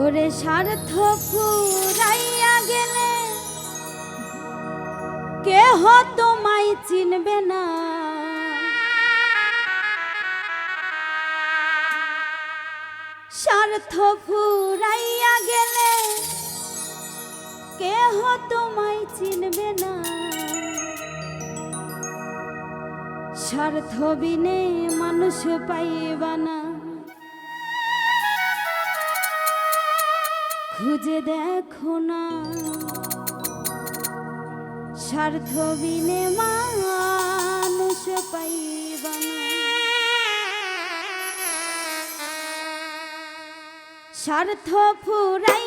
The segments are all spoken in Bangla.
ওরে স্বার্থ ফুরাইয়া গেলে কেহ তোমায় চিনবে না। স্বার্থ ফুরাইয়া গেলে কেহ তোমায় চিনবে না। স্বার্থ বিনে মানুষ পাইবা না। খুঁজে দেখো না। স্বার্থ বিনে মানুষ পাইবা না। স্বার্থ ফুরাইয়া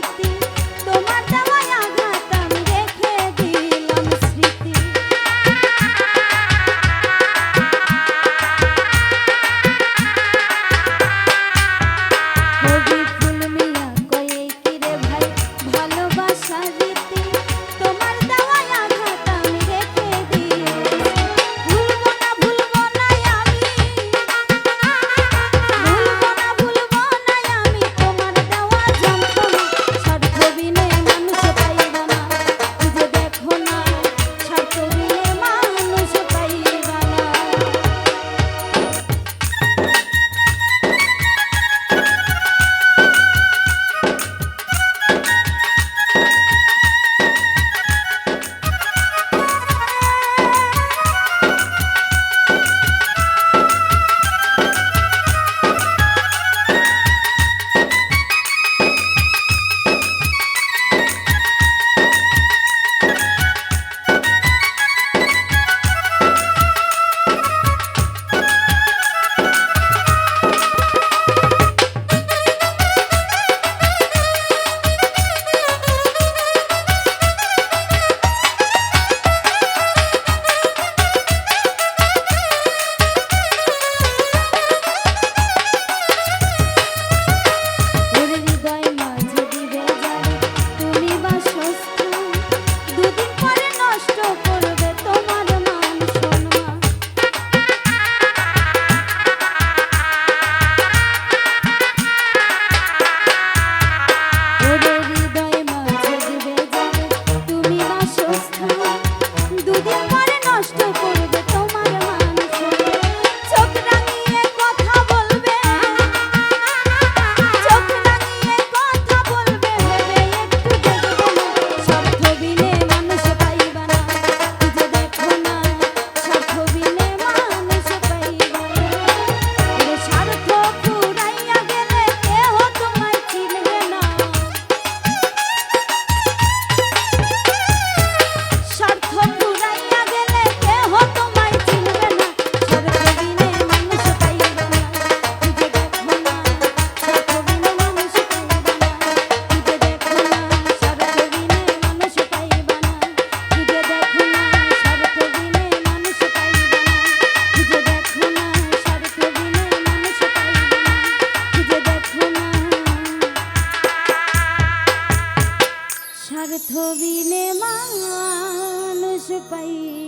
Thank you. স্বার্থ বিনে মানুষ পাইবা